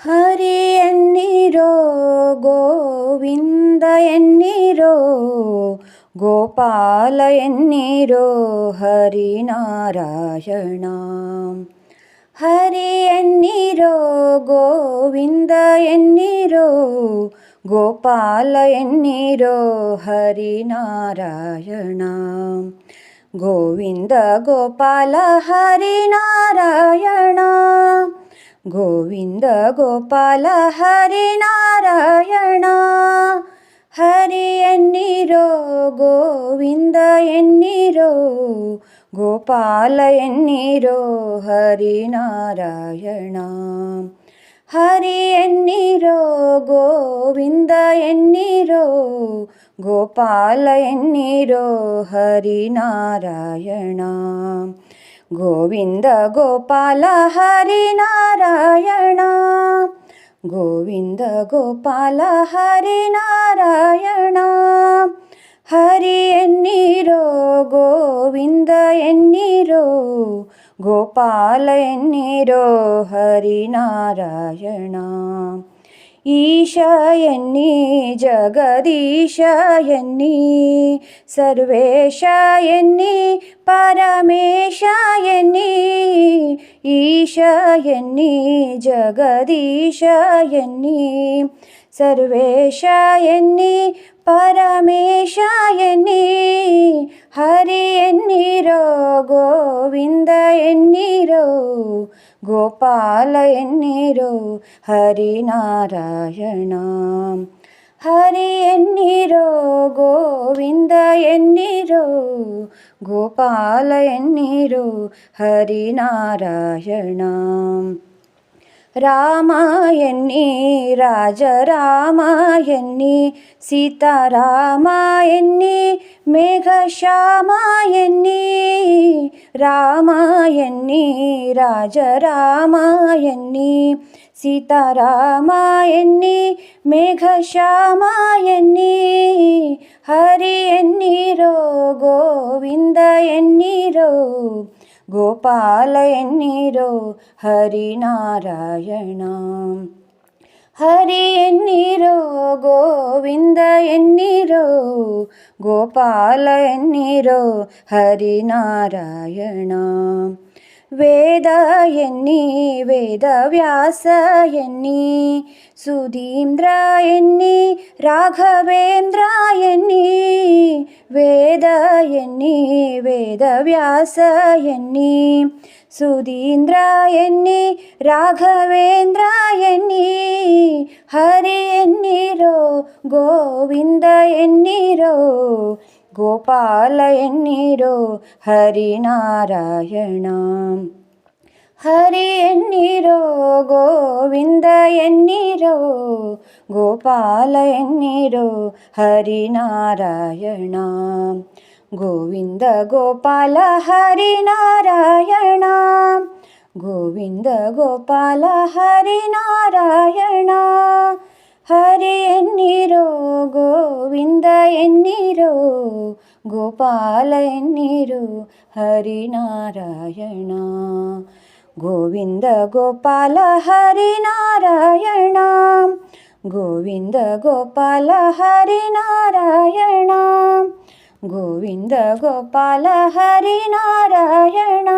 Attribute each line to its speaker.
Speaker 1: ಹರಿ ಎನ್ನಿರೋ ಗೋವಿಂದ ಎನ್ನಿರೋ ಗೋಪಾಲ ಎನ್ನಿರೋ ಹರಿನಾರಾಯಣ ಹರಿ ಎನ್ನಿರೋ ಗೋವಿಂದ ಎನ್ನಿರೋ ಗೋಪಾಲ ಎನ್ನಿರೋ ಹರಿನಾರಾಯಣ ಗೋವಿಂದ ಗೋಪಾಲ ಹರಿನಾರಾಯಣ गोविन्द गोपाल हरे नारायण हरि एन्निरो गोविन्द एन्निरो गोपाल एन्निरो हरि नारायण हरि एन्निरो गोविन्द एन्निरो गोपाल एन्निरो हरि नारायण गोविन्द गोपाल गोपालहरिनारायण गोविन्द गोपालहरिनारायण हरि एनिरो गोविन्द निरो गोपालयनीरो हरिनारायण। ഈശ എന്നീ ജഗദീശ എന്നീ സർവേശ എന്നീ പരമേശ എന്നീ ഈശ എന്നീ ജഗദീശ എന്നീ ಪರಮೇಶ ಎನ್ನಿ ಹರಿ ಎನ್ನಿರೋ ಗೋವಿಂದ ಎನ್ನಿರೋ ಗೋಪಾಲ ಎನ್ನಿರೋ ಹರಿನಾರಾಯಣ ಹರಿ ಎನ್ನಿರೋ ಗೋವಿಂದ ಎನ್ನಿರೋ ಗೋಪಾಲ ಎನ್ನಿರೋ ಹರಿನಾರಾಯಣ రామాయణి రాజరామాయణి సీతారామాయణి మేఘశ్యామాయణి రామాయణి రాజరామాయణి సీతారామాయణి మేఘశ్యామాయణి హరి ఎన్నిరో గోవింద ఎన్ని ഗോപാല എന്നീരോ ഹരിനാരായണ. ഹരി എന്നീരോ ഗോവിന്ദ എന്നീരോ ഗോപാല എന്നീരോ ഹരിനാരായണ. വേദ എന്നീ വേദവ്യാസ എന്നീ സുധീന്ദ്ര എന്നീ രാഘവേന്ദ്ര എന്നീ ವೇದ ಎನ್ನಿ ವೇದ ವ್ಯಾಸ ಎನ್ನಿ ಸುಧೀಂದ್ರ ಎನ್ನಿ ರಾಘವೇಂದ್ರ ಎನ್ನಿ ವೇದ ಎನ್ನಿ ವೇದ ವ್ಯಾಸ ಎನ್ನಿ ಸುಧೀಂದ್ರ ಎನ್ನಿ ರಾಘವೇಂದ್ರ ಎನ್ನಿ ಹರಿ ಎನ್ನಿರೋ ಗೋವಿಂದ ಎನ್ನಿರೋ ಗೋಪಾಲ ಎನ್ನಿರೋ ಹರಿನಾರಾಯಣ ಹರಿ ಎನ್ನಿರೋ ಗೋವಿಂದ ಎನ್ನಿರೋ ಗೋಪಾಲ ಎನ್ನಿರೋ ಹರಿನಾರಾಯಣ ಗೋವಿಂದ ಗೋಪಾಲ ಹರಿನಾರಾಯಣ ಗೋವಿಂದ ಗೋಪಾಲ ಹರಿನಾರಾಯಣ ಹರಿ ಎನ್ನಿರೋ ಗೋವಿಂದ ಎನ್ನಿರೋ ಗೋಪಾಲ ಎನ್ನಿರೋ ಹರಿನಾರಾಯಣ गोविन्द गोपाल हरिनारायण गोविन्द गोपाल हरिनारायण गोविन्द गोपाल हरिनारायण